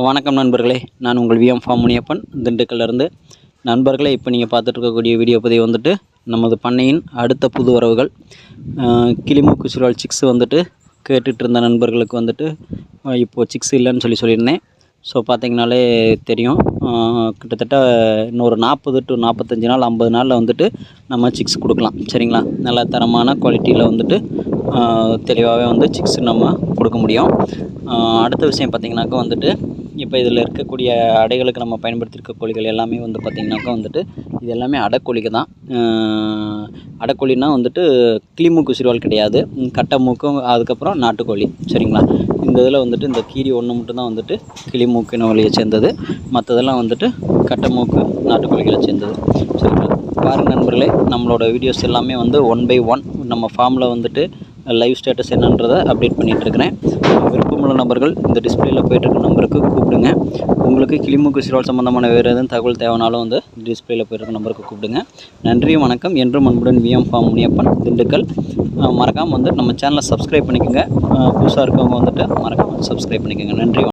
வணக்கம் நண்பர்களே. நான் உங்கள் விஎம் ஃபார்ம் முனியப்பன். திண்டுக்கல்லேருந்து. நண்பர்களே இப்போ நீங்கள் பார்த்துட்டு இருக்கக்கூடிய வீடியோ பதிவு வந்துட்டு நமது பண்ணையின் அடுத்த புது உறவுகள் கிளிமூக்கு சுழல் சிக்ஸ் வந்துட்டு கேட்டுட்டு இருந்த நண்பர்களுக்கு வந்துட்டு இப்போது சிக்ஸ் இல்லைன்னு சொல்லி சொல்லியிருந்தேன். ஸோ பார்த்திங்கனாலே தெரியும். கிட்டத்தட்ட இன்னொரு நாற்பது டு நாற்பத்தஞ்சு நாள் ஐம்பது நாளில் வந்துட்டு நம்ம சிக்ஸ் கொடுக்கலாம். சரிங்களா? நல்ல தரமான குவாலிட்டியில் வந்துட்டு தெளிவாகவே வந்து சிக்ஸ் நம்ம கொடுக்க முடியும். அடுத்த விஷயம் பார்த்திங்கனாக்கா வந்துட்டு இப்போ இதில் இருக்கக்கூடிய அடைகளுக்கு நம்ம பயன்படுத்தியிருக்க கோழிகள் எல்லாமே வந்து பார்த்திங்கனாக்கா வந்துட்டு இது எல்லாமே அடைக்கோழிக்கு தான். ஆஹ் அடைக்கோழினா வந்துட்டு கிளிமூக்கு சிறுவால் கிடையாது. கட்டை மூக்கும் அதுக்கப்புறம் நாட்டுக்கோழி. சரிங்களா? இந்த இதில் வந்துட்டு இந்த கீரி ஒன்று மட்டும்தான் வந்துட்டு கிளிமூக்கு இனவழியை சேர்ந்தது. மற்றதெல்லாம் வந்துட்டு கட்டை மூக்கு நாட்டுக்கோழிகளை சேர்ந்தது. சரிங்களா? பாருங்கள் நண்பர்களே நம்மளோட வீடியோஸ் எல்லாமே வந்து ஒன் பை ஒன் நம்ம ஃபார்மில் வந்துட்டு லைவ் ஸ்டேட்டஸ் என்னன்றதை அப்டேட் பண்ணிகிட்ருக்கிறேன். விருப்பமுள்ள நபர்கள் இந்த டிஸ்பிளேயில் போயிட்டுருக்க நம்பருக்கு கூப்பிடுங்க. உங்களுக்கு கிளிமூக்கு சிறுவால் சம்மந்தமான வேறு எதுவும் தகவல் தேவைனாலும் வந்து டிஸ்பிளேயில் போயிட்டுருக்க நம்பருக்கு கூப்பிடுங்க. நன்றி வணக்கம். என்றும் அன்புடன் விஎம் ஃபார்ம் முனியப்பன் திண்டுக்கல். மறக்காமல் வந்து நம்ம சேனலை சப்ஸ்கிரைப் பண்ணிக்கோங்க. புதுசாக இருக்கவங்க வந்துட்டு மறக்காமல் சப்ஸ்கிரைப் பண்ணிக்கோங்க. நன்றி